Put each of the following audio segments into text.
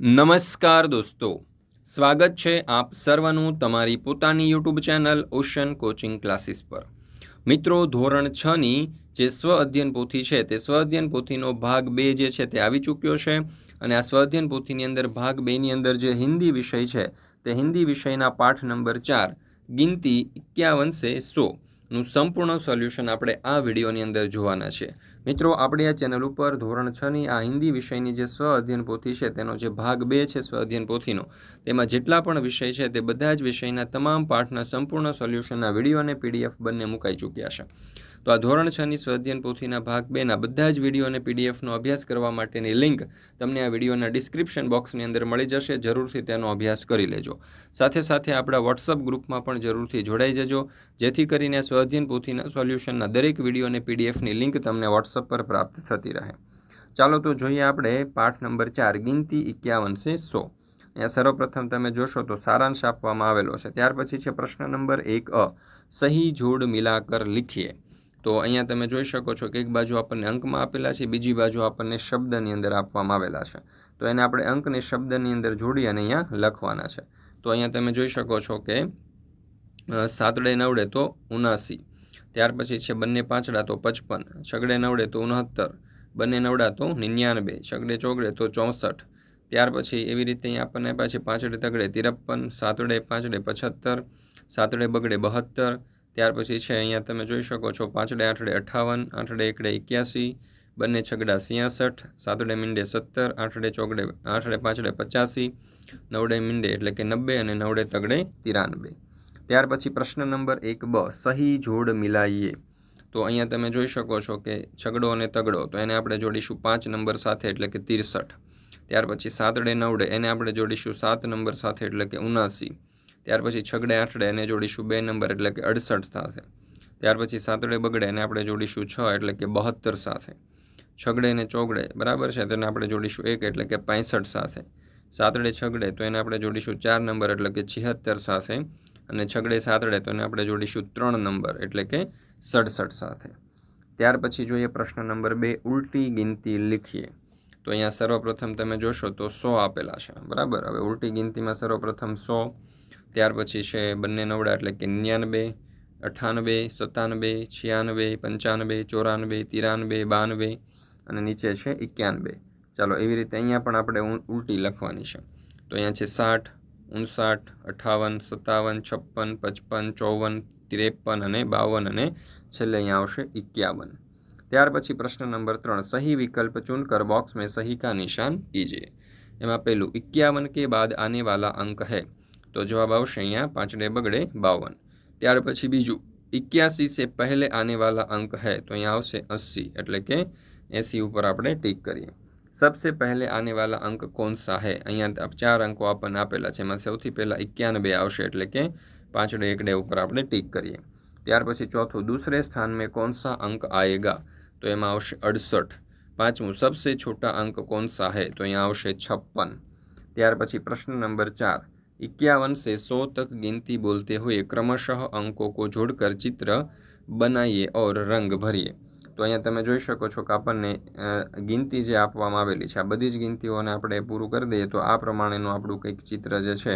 નમસ્કાર દોસ્તો. સ્વાગત છે આપ સર્વનું તમારી પોતાની YouTube channel ocean coaching classes પર. મિત્રો, ધોરણ છની જે સ્વ અધ્યયન પોથી છે તે સ્વ અધ્યયન પોથીનો ભાગ બે જે છે તે આવી ચૂક્યો છે અને આ સ્વ અધ્યયન પોથીની અંદર ભાગ બેની અંદર જે હિન્દી વિષય છે તે હિન્દી વિષયના પાઠ નંબર ચાર, ગિનતી એકાવનસે સોનું સંપૂર્ણ સોલ્યુશન આપણે આ વિડીયોની અંદર જોવાના છે. મિત્રો, આપણે આ ચેનલ ઉપર ધોરણ છની આ હિન્દી વિષયની જે સ્વ અધ્યયન પોથી છે, તેનો જે ભાગ બે છે સ્વ અધ્યયન પોથીનો, તેમાં જેટલા પણ વિષય છે, તે બધા જ વિષયના તમામ પાઠના સંપૂર્ણ સોલ્યુશનના વીડિયો અને પીડીએફ બંને મુકાઈ ચૂક્યા છે. તો આ ધોરણ છની સ્વાધ્યન પોથીના ભાગ બેના બધા જ વીડિયો અને પીડીએફનો અભ્યાસ કરવા માટેની લિંક તમને આ વિડીયોના ડિસ્ક્રિપ્શન બોક્સની અંદર મળી જશે. જરૂરથી તેનો અભ્યાસ કરી લેજો. સાથે સાથે આપણા વોટ્સઅપ ગ્રુપમાં પણ જરૂરથી જોડાઈ જજો. જેથી કરીને સ્વાધ્યન પોથીના સોલ્યુશનના દરેક વીડિયો અને પીડીએફની લિંક તમને વોટ્સઅપ પર પ્રાપ્ત થતી રહે. ચાલો તો જોઈએ આપણે પાઠ નંબર ચાર, ગિનતી એકાવન સે સો. અહીંયા સર્વપ્રથમ તમે જોશો તો સારાંશ આપવામાં આવેલો છે. ત્યાર પછી છે પ્રશ્ન નંબર એક અ. સહી જોડ મિલાકર લીખીએ. તો અહીંયા તમે જોઈ શકો છો કે એક બાજુ આપણને અંકમાં આપેલા છે, બીજી બાજુ આપણને શબ્દની અંદર આપવામાં આવેલા છે. તો એને આપણે અંકને શબ્દની અંદર જોડી અને અહીંયા લખવાના છે. તો અહીંયા તમે જોઈ શકો છો કે સાતડે નવડે તો ઉનાસી, ત્યાર પછી છે બંને પાંચડા તો પચપન, છગડે નવડે તો ઉનહત્તર, બંને નવડા તો નિન્યાનબે, છગડે ચોગડે તો ચોસઠ, ત્યાર પછી એવી રીતે અહીંયા આપણને પાછી પાંચડે તગડે ત્રેપન સાતડે પાંચડે પચહત્તર સાતડે બગડે બહત્તર ત્યાર પછી છે, અહીંયા તમે જોઈ શકો છો, પાંચડે આઠડે અઠ્ઠાવન આઠડે એકડે એક્યાસી, બંને છગડા સિયાસઠ સાતડે મીંડે સત્તર, આઠડે ચોગડે, આઠડે પાંચડે પચાસી, નવડે મીંડે એટલે કે નબ્બે અને નવડે તગડે તિરાનબે ત્યાર પછી પ્રશ્ન નંબર એક બ, સહી જોડ મિલાઈએ. તો અહીંયા તમે જોઈ શકો છો કે છગડો અને તગડો, તો એને આપણે જોડીશું પાંચ નંબર સાથે એટલે કે ત્રીસઠ. ત્યાર પછી સાતડે નવડે, એને આપણે જોડીશું સાત નંબર સાથે એટલે કે ઉનાસી. ત્યાર પછી છગડે આઠડે એને જોડીશું બે નંબર એટલે કે અડસઠ સાથે. ત્યાર પછી સાતડે બગડે એને આપણે જોડીશું છ એટલે કે બહત્તર સાથે. છગડે ને ચોગડે, બરાબર છે? તેને આપણે જોડીશું એક એટલે કે પાંસઠ સાથે. સાતડે છગડે તો એને આપણે જોડીશું ચાર નંબર એટલે કે છિહત્તર સાથે. અને છગડે સાતડે તો એને આપણે જોડીશું ત્રણ નંબર એટલે કે સડસઠ સાથે. ત્યાર પછી જોઈએ પ્રશ્ન નંબર બે, ઉલટી ગિનતી લીખીએ. તો અહીંયા સર્વપ્રથમ તમે જોશો તો સો આપેલા છે. બરાબર? હવે ઉલટી ગિનતીમાં સર્વપ્રથમ સો ત્યાર પછી છે બંને નવડા એટલે કે નિન્યાનબે અઠ્ઠાનબે સત્તાનબે, છ્યાનબે, પંચાનબે, ચોરાનબે, તિરાનબે, બાનબે અને નીચે છે એક્યાનબે. ચાલો એવી રીતે અહીંયા પણ આપણે ઉલટી લખવાની છે. તો અહીંયા છે સાઠ ઉનસાઠ અઠાવન, સત્તાવન, છપ્પન, પચપન, ચોવન, ત્રેપન અને બાવન અને છેલ્લે અહીંયા આવશે એક્યાવન. ત્યાર પછી પ્રશ્ન નંબર ત્રણ, સહી વિકલ્પ ચૂનકર બોક્સ મેં સહી કા નિશાન કીજીએ એમાં પહેલું ઇક્યાवन કે બાદ આને વાલા અંક હૈ? તો જવાબ આવશે અહીંયા પાંચડે બગડે બાવન ત્યાર પછી બીજું इक्यासी से पहले आने वाला अंक है તો અહીંયા આવશે अस्सी એટલે કે એંસી ઉપર આપણે ટીક કરીએ સબસે પહેલે આને વાલા અંક કોણ સા હે અહીંયા ચાર અંકો આપણને આપેલા છે એમાં સૌથી પહેલાં એક્યાનબે આવશે એટલે કે પાંચડે એકડે ઉપર આપણે ટીક કરીએ ત્યાર પછી ચોથું દૂસરે સ્થાન મેં કોણ સા અંક આએગા તો એમાં આવશે અડસઠ પાંચમું સબસે છોટા અંક કોણ સા હે તો અહીંયા આવશે છપ્પન ત્યાર પછી પ્રશ્ન નંબર ચાર इक्यावन से सौ तक गिनती बोलते हुए क्रमशः अंकों को जोड़कर चित्र બનાવીએ ઓર રંગ ભરીએ તો અહીંયા તમે જોઈ શકો છો કે આપણને ગિનતી જે આપવામાં આવેલી છે આ બધી જ ગિનતીઓને આપણે પૂરું કરી દઈએ તો આ પ્રમાણેનું આપણું કંઈક ચિત્ર જે છે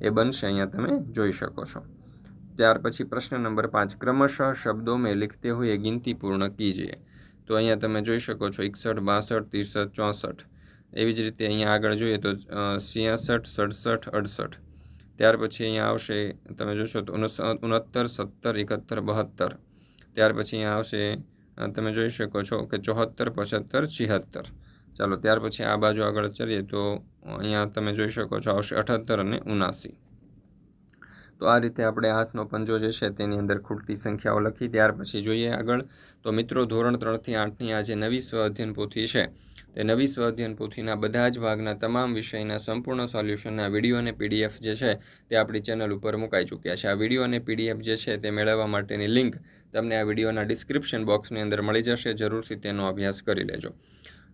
એ બનશે અહીંયા તમે જોઈ શકો છો ત્યાર પછી પ્રશ્ન નંબર પાંચ ક્રમશઃ શબ્દો મેં લિખતે હુએ ગિનતી પૂર્ણ કીજીએ તો અહીંયા તમે જોઈ શકો છો એકસઠ બાસઠ ત્રીસઠ ચોસઠ એવી જ રીતે અહીંયા આગળ જોઈએ તો સિયાસઠ, સડસઠ, અડસઠ. ત્યાર પછી અહીંયા આવશે, તમે જોશો તો ઉનહત્તર સત્તર, એકાત્તર, બહત્તર. ત્યાર પછી અહીંયા આવશે તમે જોઈ શકો છો કે ચોહત્તર પચહત્તર છિહત્તર. ચાલો, ત્યાર પછી આ બાજુ આગળ ચડીએ તો અહીંયા તમે જોઈ શકો છો આવશે અઠહત્તર અને ઉનાસી. તો આ રીતે આપણે હાથનો પંજો જે છે તેની અંદર ખૂટતી સંખ્યાઓ લખી, ત્યાર પછી જોઈએ આગળ. તો મિત્રો, ધોરણ ત્રણથી આઠની આ જે નવી સ્વ અધ્યયન પોથી છે. તે નવી સ્વ અધ્યયન પોથીના બધા જ ભાગના તમામ વિષયના સંપૂર્ણ સોલ્યુશનના વીડિયો અને પીડીએફ જે છે તે આપણી ચેનલ ઉપર મુકાઈ ચૂક્યા છે. આ વીડિયો અને પીડીએફ જે છે તે મેળવવા માટેની લિંક તમને આ વિડીયોના ડિસ્ક્રિપ્શન બોક્સની અંદર મળી જશે. જરૂરથી તેનો અભ્યાસ કરી લેજો.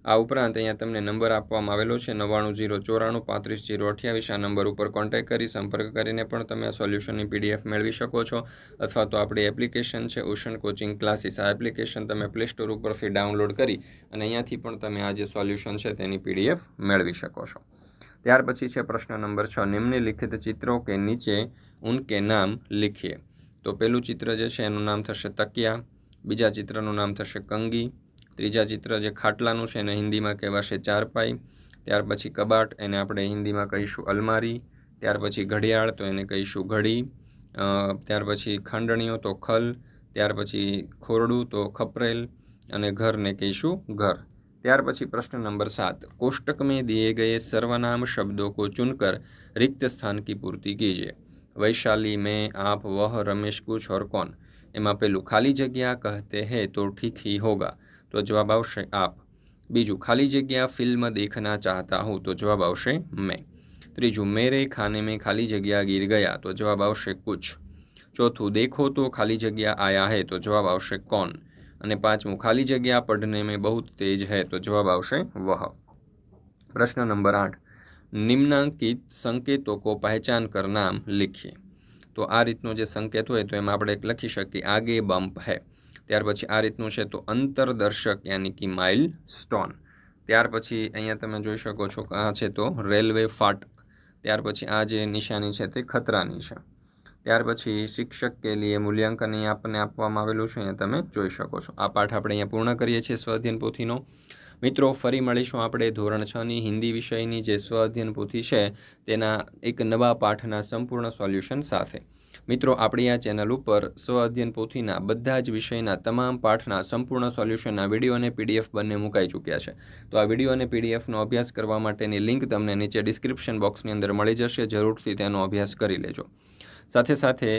આ ઉપરાંત અહીંયા તમને નંબર આપવામાં આવેલો છે નવ્વાણું જીરો ચોરાણું પાંત્રીસ જીરો અઠ્યાવીસ. આ નંબર ઉપર કોન્ટેક્ટ કરી, સંપર્ક કરીને પણ તમે આ સોલ્યુશનની પીડીએફ મેળવી શકો છો. અથવા તો આપણી એપ્લિકેશન છે ઓશન કોચિંગ ક્લાસીસ આ એપ્લિકેશન તમે પ્લે સ્ટોર ઉપરથી ડાઉનલોડ કરી અને અહીંયાથી પણ તમે આ જે સોલ્યુશન છે તેની પીડીએફ મેળવી શકો છો. ત્યાર પછી છે પ્રશ્ન નંબર છ. નિમ્નલિખિત ચિત્રો કે નીચે ઉનકે નામ લિખીએ. તો પહેલું ચિત્ર જે છે એનું નામ થશે તકિયા. બીજા ચિત્રનું નામ થશે કંગી. ત્રીજા ચિત્ર જે ખાટલાનું છે એને હિન્દીમાં કહેવાશે ચારપાઈ. ત્યાર પછી કબાટ, એને આપણે હિન્દીમાં કહીશું અલમારી. ત્યાર પછી ઘડિયાળ, તો એને કહીશું ઘડી. ત્યાર પછી ખાંડણીઓ, તો ખલ. ત્યાર પછી ખોરડું, તો ખપરેલ. અને ઘરને કહીશું ઘર. ત્યાર પછી પ્રશ્ન નંબર સાત. કોષ્ટક મેં દિએ ગયે સર્વનામ શબ્દો કો ચુનકર રિક્ત સ્થાન કી પૂર્તિ કીજીએ વૈશાલી મેં આપ વહ રમેશ કુછ ઓર કોન એમાં પેલું ખાલી જગ્યા કહેતે હે તો ઠીક હી હોગા. તો જવાબ આવશે આપ. બીજું, ખાલી જગ્યા ફિલ્મ દેખના ચાહતા હું, તો જવાબ આવશે મેં. ત્રીજું, મેરે ખાને મેં ખાલી જગ્યા ગીર ગયા, તો જવાબ આવશે કુછ. ચોથું, દેખો તો ખાલી જગ્યા આયા હે, તો જવાબ આવશે કોણ? અને પાંચમું, ખાલી જગ્યા પઢને મેં બહુ તેજ હે, તો જવાબ આવશે વહ. પ્રશ્ન નંબર આઠ. નિમ્નાંકિત સંકેતો કો પહેચાન કર નામ લીખીએ. તો આ રીતનો જે સંકેત હોય, તો એમાં આપણે લખી શકીએ, આગે બમ્પ હૈ. ત્યાર પછી આ રીતનું છે તો અંતરદર્શક યાની કે માઇલ સ્ટોન ત્યાર પછી અહીંયા તમે જોઈ શકો છો કે આ છે તો રેલવે ફાટક. ત્યાર પછી આ જે નિશાની છે તે ખતરાની છે. ત્યાર પછી શિક્ષક કે લીએ મૂલ્યાંકન અહીંયા આપણને આપવામાં આવેલું છે, અહીંયા તમે જોઈ શકો છો. આ પાઠ આપણે અહીંયા પૂર્ણ કરીએ છીએ સ્વાધ્યન પોથીનો. મિત્રો, ફરી મળીશું આપણે ધોરણ છની હિન્દી વિષયની જે સ્વઅધ્યયન પોથી છે, તેના એક નવા પાઠના સંપૂર્ણ સોલ્યુશન સાથે. મિત્રો, આપણી આ ચેનલ ઉપર સ્વ અધ્યયન પોથીના બધા જ વિષયના તમામ પાઠના સંપૂર્ણ સોલ્યુશનના વીડિયો અને પીડીએફ બંને મુકાઈ ચૂક્યા છે. તો આ વીડિયો અને પીડીએફનો અભ્યાસ કરવા માટેની લિંક તમને નીચે ડિસ્ક્રિપ્શન બોક્સની અંદર મળી જશે. જરૂરથી તેનો અભ્યાસ કરી લેજો. સાથે સાથે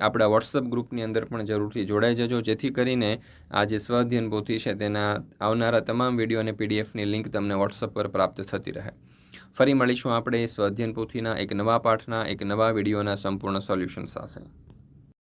આપણા વોટ્સઅપ ગ્રુપની અંદર પણ જરૂરથી જોડાઈ જજો. જેથી કરીને આ જે સ્વઅધ્યયન પોથી છે તેના આવનારા તમામ વીડિયો અને પીડીએફની લિંક તમને વોટ્સઅપ પર પ્રાપ્ત થતી રહે. ફરી મળીશું આપણે સ્વાધ્યન પોથીના એક નવા પાઠના એક નવા વિડીયોના સંપૂર્ણ સોલ્યુશન સાથે.